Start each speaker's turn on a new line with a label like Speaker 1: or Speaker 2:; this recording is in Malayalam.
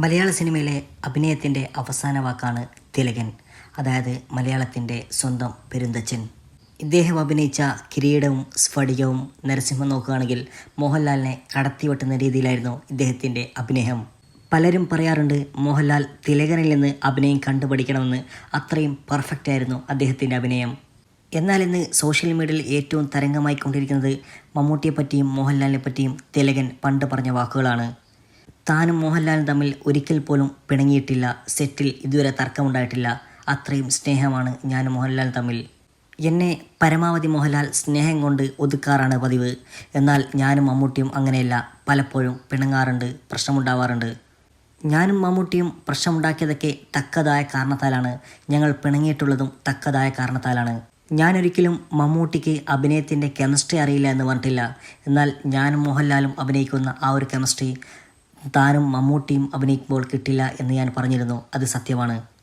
Speaker 1: മലയാള സിനിമയിലെ അഭിനയത്തിന്റെ അവസാന വാക്കാണ് തിലകൻ. അതായത് മലയാളത്തിന്റെ സ്വന്തം പെരുന്തച്ചൻ ഇദ്ദേഹം അഭിനയിച്ച കിരീടവും സ്ഫടികവും നരസിംഹം നോക്കുകയാണെങ്കിൽ മോഹൻലാലിനെ കടത്തിവെട്ടുന്ന രീതിയിലായിരുന്നു ഇദ്ദേഹത്തിന്റെ അഭിനയം. പലരും പറയാറുണ്ട് മോഹൻലാൽ തിലകനിൽ നിന്ന് അഭിനയം കണ്ടുപഠിക്കണമെന്ന് അത്രയും പെർഫെക്റ്റ് ആയിരുന്നു അദ്ദേഹത്തിന്റെ അഭിനയം. എന്നാൽ ഇന്ന് സോഷ്യൽ മീഡിയയിൽ ഏറ്റവും തരംഗമായിക്കൊണ്ടിരിക്കുന്നത് മമ്മൂട്ടിയെപ്പറ്റിയും മമ്മൂട്ടിയെ പറ്റിയും മോഹൻലാലിനെ പറ്റിയും തിലകൻ പണ്ട് പറഞ്ഞ വാക്കുകളാണ്. താനും മോഹൻലാലും തമ്മിൽ ഒരിക്കൽ പോലും പിണങ്ങിയിട്ടില്ല സെറ്റിൽ ഇതുവരെ തർക്കമുണ്ടായിട്ടില്ല. അത്രയും സ്നേഹമാണ് ഞാനും മോഹൻലാൽ തമ്മിൽ. എന്നെ പരമാവധി മോഹൻലാൽ സ്നേഹം കൊണ്ട് ഒതുക്കാറാണ് പതിവ്. എന്നാൽ ഞാനും മമ്മൂട്ടിയും അങ്ങനെയല്ല പലപ്പോഴും പിണങ്ങാറുണ്ട് പ്രശ്നമുണ്ടാവാറുണ്ട്. ഞാനും മമ്മൂട്ടിയും പ്രശ്നമുണ്ടാക്കിയതൊക്കെ തക്കതായ കാരണത്താലാണ്. ഞങ്ങൾ പിണങ്ങിയിട്ടുള്ളതും തക്കതായ കാരണത്താലാണ്. ഞാനൊരിക്കലും മമ്മൂട്ടിക്ക് അഭിനയത്തിന്റെ കെമിസ്ട്രി അറിയില്ല എന്ന് പറഞ്ഞിട്ടില്ല. എന്നാൽ ഞാനും മോഹൻലാലും അഭിനയിക്കുന്ന ആ ഒരു കെമിസ്ട്രി താനും മമ്മൂട്ടിയും അഭിനയിക്കുമ്പോൾ കിട്ടില്ല എന്ന് ഞാൻ പറഞ്ഞിരുന്നു. അത് സത്യമാണ്.